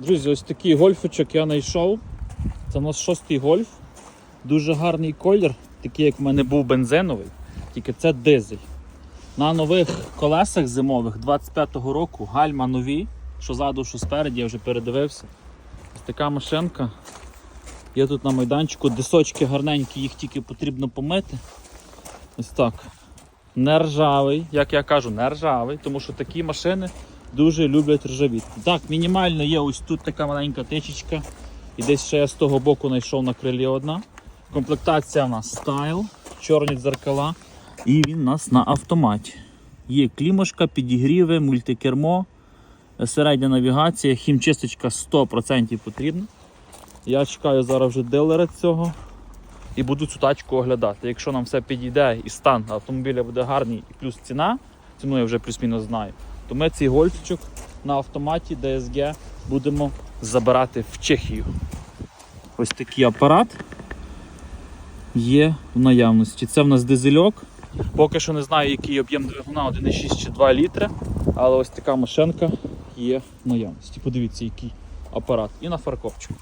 Друзі, ось такий гольфичок я знайшов. Це у нас шостий гольф. Дуже гарний колір, такий, як в мене був бензиновий, тільки це дизель. На нових колесах зимових 25-го року гальма нові, що ззаду, що спереді, я вже передивився. Ось така машинка. Є тут на майданчику, дисочки гарненькі, їх тільки потрібно помити. Ось так. Не ржавий, як я кажу, не ржавий, тому що такі машини дуже люблять ржавіти. Так, мінімально є ось тут така маленька тичечка. І десь ще я з того боку знайшов на крилі одна. Комплектація у нас стайл, чорні дзеркала. І він у нас на автоматі. Є клімошка, підігріви, мультикермо, середня навігація, хімчисточка 100% потрібна. Я чекаю зараз вже дилера цього і буду цю тачку оглядати. Якщо нам все підійде і стан автомобіля буде гарний, і плюс ціна, ціну я вже плюс-мінус знаю, то ми цей гольфчик на автоматі DSG будемо забирати в Чехію. Ось такий апарат є в наявності. Це в нас дизельок. Поки що не знаю, який об'єм двигуна 1,6 чи 2 літри, але ось така машинка є в наявності. Подивіться, який апарат. І на фаркопчику.